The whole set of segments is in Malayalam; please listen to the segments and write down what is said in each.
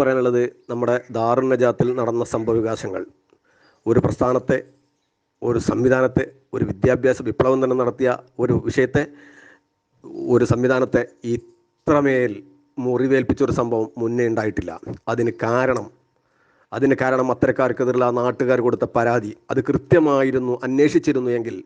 പറയാനുള്ളത് നമ്മുടെ ദാറുന്നജാത്തിൽ നടന്ന സംഭവവികാസങ്ങൾ. ഒരു പ്രസ്ഥാനത്തെ ഒരു സംവിധാനത്തെ ഒരു വിദ്യാഭ്യാസ വിപ്ലവം തന്നെ നടത്തിയ ഒരു വിഷയത്തെ ഒരു സംവിധാനത്തെ ഇത്രമേൽ മുറിവേൽപ്പിച്ച ഒരു സംഭവം മുന്നേ ഉണ്ടായിട്ടില്ല. അതിന് കാരണം അതിന് കാരണം അത്തരക്കാർക്കെതിരുള്ള നാട്ടുകാർ കൊടുത്ത പരാതി അത് കൃത്യമായിരുന്നു അന്വേഷിച്ചിരുന്നു എങ്കിൽ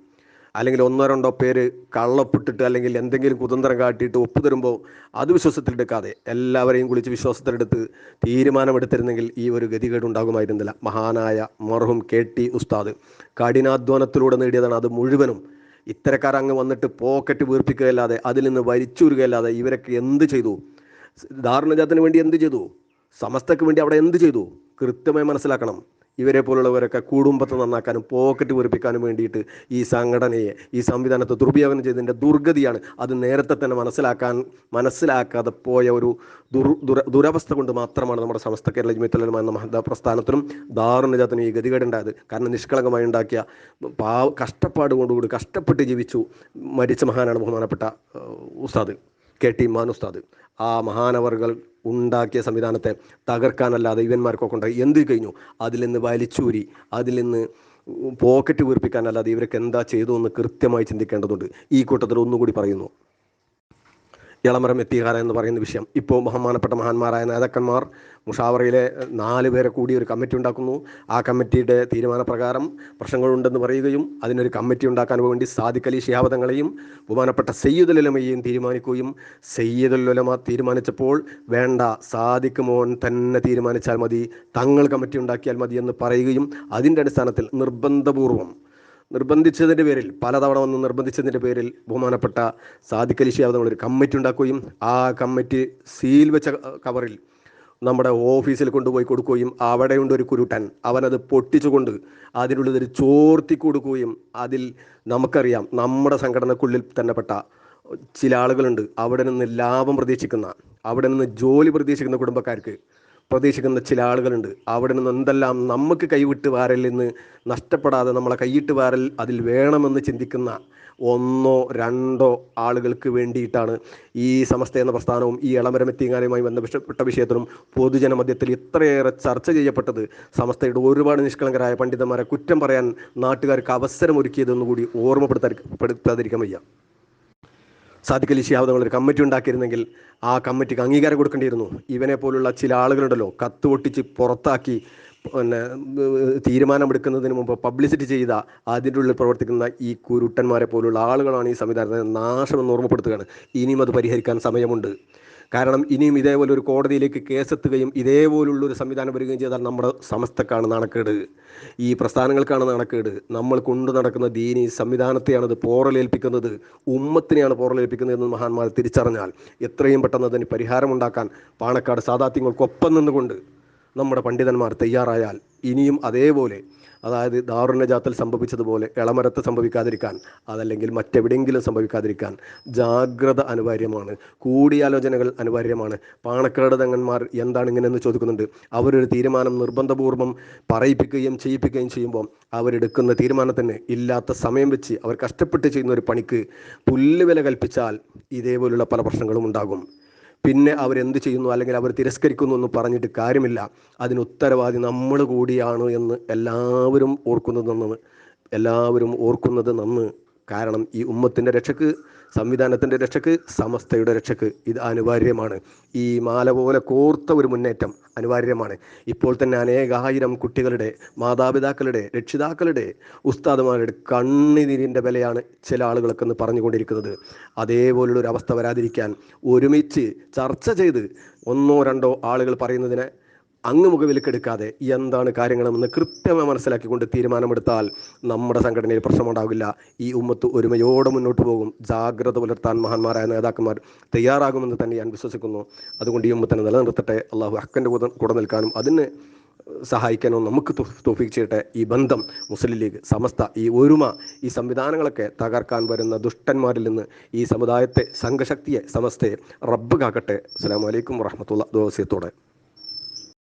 അല്ലെങ്കിൽ ഒന്നോ രണ്ടോ പേര് കള്ളപ്പെട്ടിട്ട് അല്ലെങ്കിൽ എന്തെങ്കിലും കുതന്ത്രം കാട്ടിയിട്ട് ഒപ്പ് തരുമ്പോൾ അത് വിശ്വാസത്തിലെടുക്കാതെ എല്ലാവരെയും കുളിച്ച് വിശ്വാസത്തിലെടുത്ത് തീരുമാനമെടുത്തിരുന്നെങ്കിൽ ഈ ഒരു ഗതികേട് ഉണ്ടാകുമായിരുന്നില്ല മഹാനായ മർഹും കെ ടി ഉസ്താദ് കഠിനാധ്വാനത്തിലൂടെ നേടിയതാണ്. അത് മുഴുവനും ഇത്തരക്കാർ അങ്ങ് വന്നിട്ട് പോക്കറ്റ് വീർപ്പിക്കുകയല്ലാതെ അതിൽ നിന്ന് വലിച്ചൂരുകയല്ലാതെ ഇവരൊക്കെ എന്ത് ചെയ്തു? ധാരണജാത്തിന് വേണ്ടി എന്ത് ചെയ്തു? സമസ്തക്ക് വേണ്ടി അവിടെ എന്ത് ചെയ്തു? കൃത്യമായി മനസ്സിലാക്കണം. ഇവരെ പോലുള്ളവരൊക്കെ കുടുംബത്തെ നന്നാക്കാനും പോക്കറ്റ് വീർപ്പിക്കാനും വേണ്ടിയിട്ട് ഈ സംഘടനയെ ഈ സംവിധാനത്തെ ദുർവ്യോഗം ചെയ്തതിന്റെ ദുർഗതിയാണ് അത് നേരത്തെ തന്നെ മനസ്സിലാക്കാൻ മനസ്സിലാക്കാതെ പോയ ഒരു ദുർ ദുര ദുരവസ്ഥ കൊണ്ട് മാത്രമാണ് നമ്മുടെ സമസ്ത കേരള ജമിത്തലമ എന്ന മഹദ പ്രസ്ഥാനത്തിനും ദാറുണജാത്തിനും ഈ ഗതികേടുണ്ടായത് കാരണം നിഷ്കളങ്കമായി ഉണ്ടാക്കിയ പാ കഷ്ടപ്പാട് കൊണ്ടുകൂടി കഷ്ടപ്പെട്ട് ജീവിച്ചു മരിച്ച മഹാനാണ് ബഹുമാനപ്പെട്ട ഉസ്താദ് കെ ടി മാൻ ഉസ്താദ്. ആ മഹാനവറുകൾ ഉണ്ടാക്കിയ സംവിധാനത്തെ തകർക്കാനല്ലാതെ ഇവന്മാർക്കൊക്കെ ഉണ്ടായി. എന്ത് കഴിഞ്ഞു? അതിൽ നിന്ന് വലിച്ചൂരി അതിൽ നിന്ന് പോക്കറ്റ് വീർപ്പിക്കാനല്ലാതെ ഇവരൊക്കെ എന്താ ചെയ്തു എന്ന് കൃത്യമായി ചിന്തിക്കേണ്ടതുണ്ട്. ഈ കൂട്ടത്തിൽ ഒന്നുകൂടി പറയുന്നു. ഇളമരം എത്തികാര എന്ന് പറയുന്ന വിഷയം. ഇപ്പോൾ ബഹുമാനപ്പെട്ട മഹാന്മാരായ നേതാക്കന്മാർ മുഷാവറയിലെ നാല് പേരെ കൂടി ഒരു കമ്മിറ്റി ഉണ്ടാക്കുന്നു. ആ കമ്മിറ്റിയുടെ തീരുമാനപ്രകാരം പ്രശ്നങ്ങളുണ്ടെന്ന് പറയുകയും അതിനൊരു കമ്മിറ്റി ഉണ്ടാക്കാൻ വേണ്ടി സാദിഖ് അലി ശിഹാബദങ്ങളെയും ബഹുമാനപ്പെട്ട സയ്യിദുലമയെയും തീരുമാനിക്കുകയും സയ്യിദുലമ തീരുമാനിച്ചപ്പോൾ വേണ്ട സാദിഖ് മോൻ തന്നെ തീരുമാനിച്ചാൽ മതി തങ്ങൾ കമ്മിറ്റി ഉണ്ടാക്കിയാൽ മതി എന്ന് പറയുകയും അതിന്റെ അടിസ്ഥാനത്തിൽ നിർബന്ധപൂർവം നിർബന്ധിച്ചതിന്റെ പേരിൽ പലതവണ വന്ന് നിർബന്ധിച്ചതിന്റെ പേരിൽ ബഹുമാനപ്പെട്ട സാദിഖ് അലി ഷിയാബ് ഒരു കമ്മിറ്റി ഉണ്ടാക്കുകയും ആ കമ്മിറ്റി സീൽ വെച്ച കവറിൽ നമ്മുടെ ഓഫീസിൽ കൊണ്ടുപോയി കൊടുക്കുകയും അവിടെയുണ്ട് ഒരു കുരുട്ടൻ. അവനത് പൊട്ടിച്ചുകൊണ്ട് അതിനുള്ളിൽ ഒരു ചോർത്തി കൊടുക്കുകയും അതിൽ നമുക്കറിയാം നമ്മുടെ സംഘടനക്കുള്ളിൽ തന്നെപ്പെട്ട ചില ആളുകളുണ്ട്. അവിടെ നിന്ന് ലാഭം പ്രതീക്ഷിക്കുന്ന അവിടെ നിന്ന് ജോലി പ്രതീക്ഷിക്കുന്ന കുടുംബക്കാർക്ക് പ്രതീക്ഷിക്കുന്ന ചില ആളുകളുണ്ട്. അവിടെ നിന്ന് എന്തെല്ലാം നമുക്ക് കൈവിട്ട് വാരലിൽ നിന്ന് നഷ്ടപ്പെടാതെ നമ്മളെ കൈയിട്ട് വാരൽ അതിൽ വേണമെന്ന് ചിന്തിക്കുന്ന ഒന്നോ രണ്ടോ ആളുകൾക്ക് വേണ്ടിയിട്ടാണ് ഈ സമസ്ത എന്ന പ്രസ്ഥാനവും ഈ ഇളമരമെത്തിങ്ങാനുമായി ബന്ധപ്പെട്ട വിഷയത്തിലും പൊതുജന മധ്യത്തിൽ ഇത്രയേറെ ചർച്ച ചെയ്യപ്പെട്ടത്. സമസ്തയുടെ ഒരുപാട് നിഷ്കളങ്കരായ പണ്ഡിതന്മാരെ കുറ്റം പറയാൻ നാട്ടുകാർക്ക് അവസരം ഒരുക്കിയതെന്നുകൂടി ഓർമ്മപ്പെടുത്താതിരിക്കാൻ വയ്യ. സാദിഖ് അലി ശിഹാബ് ഒരു കമ്മിറ്റി ഉണ്ടാക്കിയിരുന്നെങ്കിൽ ആ കമ്മിറ്റിക്ക് അംഗീകാരം കൊടുക്കേണ്ടിയിരുന്നു. ഇവനെ പോലുള്ള ചില ആളുകളുണ്ടല്ലോ കത്ത് പൊട്ടിച്ച് പുറത്താക്കി പിന്നെ തീരുമാനമെടുക്കുന്നതിന് മുമ്പ് പബ്ലിസിറ്റി ചെയ്ത അതിന്റെ ഉള്ളിൽ പ്രവർത്തിക്കുന്ന ഈ കുരുട്ടന്മാരെ പോലുള്ള ആളുകളാണ് ഈ സംവിധാനത്തെ നാശമെന്ന് ഓർമ്മപ്പെടുത്തുകയാണ്. ഇനിയും അത് പരിഹരിക്കാൻ സമയമുണ്ട്. കാരണം ഇനിയും ഇതേപോലെ ഒരു കോടതിയിലേക്ക് കേസെത്തുകയും ഇതേപോലുള്ള ഒരു സംവിധാനം വരികയും ചെയ്താൽ നമ്മുടെ സമസ്തക്കാണ് നാണക്കേട്. ഈ പ്രസ്ഥാനങ്ങൾക്കാണ് നാണക്കേട്. നമ്മൾ കൊണ്ടു നടക്കുന്ന ദീനി സംവിധാനത്തെയാണ് അത് പോറലേൽപ്പിക്കുന്നത്. ഉമ്മത്തിനെയാണ് പോറലേൽപ്പിക്കുന്നത് എന്ന് മഹാന്മാർ തിരിച്ചറിഞ്ഞാൽ എത്രയും പെട്ടെന്ന് അതിന് പരിഹാരമുണ്ടാക്കാൻ പാണക്കാട് സാധാത്യങ്ങൾക്കൊപ്പം നിന്നുകൊണ്ട് നമ്മുടെ പണ്ഡിതന്മാർ തയ്യാറായാൽ ഇനിയും അതേപോലെ അതായത് ദാറുണജാത്തിൽ സംഭവിച്ചതുപോലെ ഇളമരത്ത് സംഭവിക്കാതിരിക്കാൻ അതല്ലെങ്കിൽ മറ്റെവിടെയെങ്കിലും സംഭവിക്കാതിരിക്കാൻ ജാഗ്രത അനിവാര്യമാണ്. കൂടിയാലോചനകൾ അനിവാര്യമാണ്. പാണക്കാട് തങ്ങന്മാർ എന്താണ് ഇങ്ങനെയെന്ന് ചോദിക്കുന്നുണ്ട്. അവരൊരു തീരുമാനം നിർബന്ധപൂർവം പറയിപ്പിക്കുകയും ചെയ്യിപ്പിക്കുകയും ചെയ്യുമ്പോൾ അവരെടുക്കുന്ന തീരുമാനത്തിന് ഇല്ലാത്ത സമയം വെച്ച് അവർ കഷ്ടപ്പെട്ട് ചെയ്യുന്ന ഒരു പണിക്ക് പുല്ലുവില കൽപ്പിച്ചാൽ ഇതേപോലുള്ള പല പ്രശ്നങ്ങളും ഉണ്ടാകും. പിന്നെ അവരെന്ത് ചെയ്യുന്നു? അല്ലെങ്കിൽ അവർ തിരസ്കരിക്കുന്നു എന്ന് പറഞ്ഞിട്ട് കാര്യമില്ല. അതിന് ഉത്തരവാദി നമ്മൾ കൂടിയാണ് എന്ന് എല്ലാവരും ഓർക്കുന്നത് നന്ന്. എല്ലാവരും ഓർക്കുന്നത് നന്ന്. കാരണം ഈ ഉമ്മത്തിന്റെ രക്ഷക്ക് സംവിധാനത്തിന്റെ രക്ഷക്ക് സമസ്തയുടെ രക്ഷക്ക് ഇത് അനിവാര്യമാണ്. ഈ മാല പോലെ കോർത്ത ഒരു മുന്നേറ്റം അനിവാര്യമാണ്. ഇപ്പോൾ തന്നെ അനേകായിരം കുട്ടികളുടെ മാതാപിതാക്കളുടെ രക്ഷിതാക്കളുടെ ഉസ്താദുമാരുടെ കണ്ണിനിരിന്റെ വിലയാണ് ചില ആളുകളൊക്കെ എന്ന് പറഞ്ഞുകൊണ്ടിരിക്കുന്നത്. അതേപോലുള്ളൊരു അവസ്ഥ വരാതിരിക്കാൻ ഒരുമിച്ച് ചർച്ച ചെയ്ത് ഒന്നോ രണ്ടോ ആളുകൾ പറയുന്നതിനെ അങ്ങ് മുഖവിലക്കെടുക്കാതെ എന്താണ് കാര്യങ്ങളെന്ന് കൃത്യമായി മനസ്സിലാക്കിക്കൊണ്ട് തീരുമാനമെടുത്താൽ നമ്മുടെ സംഘടനയിൽ പ്രശ്നമുണ്ടാകില്ല ഈ ഉമ്മത്ത് ഒരുമയോടെ മുന്നോട്ട് പോകും. ജാഗ്രത പുലർത്താൻ മഹാന്മാരായ നേതാക്കന്മാർ തയ്യാറാകുമെന്ന് തന്നെ ഞാൻ വിശ്വസിക്കുന്നു. അതുകൊണ്ട് ഈ ഉമ്മത്തിനെ നിലനിർത്തട്ടെ. അള്ളാഹു അക്കന്റെ കൂടെ കൂടെ നിൽക്കാനും അതിന് സഹായിക്കാനോ നമുക്ക് തോഫിക്ക് ചെയ്യട്ടെ. ഈ ബന്ധം മുസ്ലിം ലീഗ് സമസ്ത ഈ ഒരുമ ഈ സംവിധാനങ്ങളൊക്കെ തകർക്കാൻ വരുന്ന ദുഷ്ടന്മാരിൽ നിന്ന് ഈ സമുദായത്തെ സംഘശക്തിയെ സമസ്തയെ റബ്ബ് കാക്കട്ടെ. അസ്സാം വലൈക്കും വറഹമത്തുള്ള ദോസ്യത്തോടെ